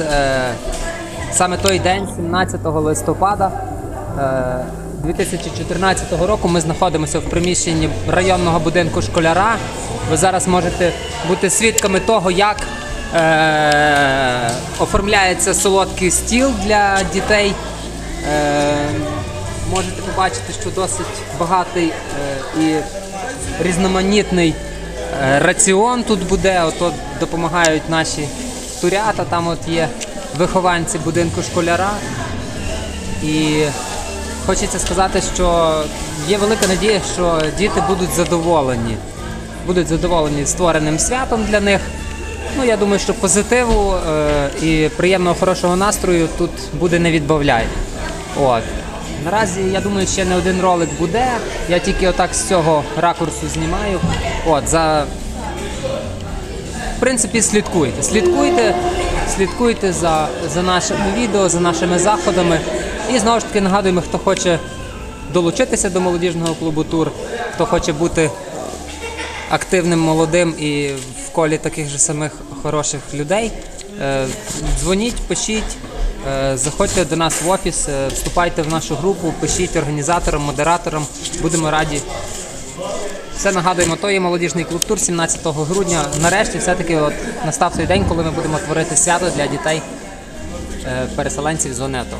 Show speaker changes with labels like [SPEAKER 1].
[SPEAKER 1] е, саме той день, 17 листопада е, 2014 року, ми знаходимося в приміщенні районного будинку школяра. Ви зараз можете бути свідками того, як е, оформляється солодкий стіл для дітей. Е, можете побачити, що досить багатий е, і різноманітний е, раціон тут буде. Ото допомагають наші турята. Там от є вихованці будинку школяра. І хочеться сказати, що є велика надія, що діти будуть задоволені. Будуть задоволені створеним святом для них. Ну, я думаю, що позитиву е, і приємного хорошого настрою тут буде не відбавляй. От. Наразі я думаю, ще не один ролик буде. Я тільки отак з цього ракурсу знімаю. От, за... Принципі, слідкуйте. Слідкуйте, слідкуйте за, за нашими відео, за нашими заходами. І знову ж таки нагадуємо, хто хоче долучитися до молодіжного клубу Тур, хто хоче бути активним молодим і в колі таких же самих хороших людей. Е, Дзвоніть, пишіть, е, заходьте до нас в офіс, е, вступайте в нашу групу, пишіть організаторам, модераторам. Будемо раді. Все нагадуємо, то є молодіжний клуб тур 17 грудня. Нарешті все-таки от настав той день, коли ми будемо творити свято для дітей е, переселенців з ОНЕТО.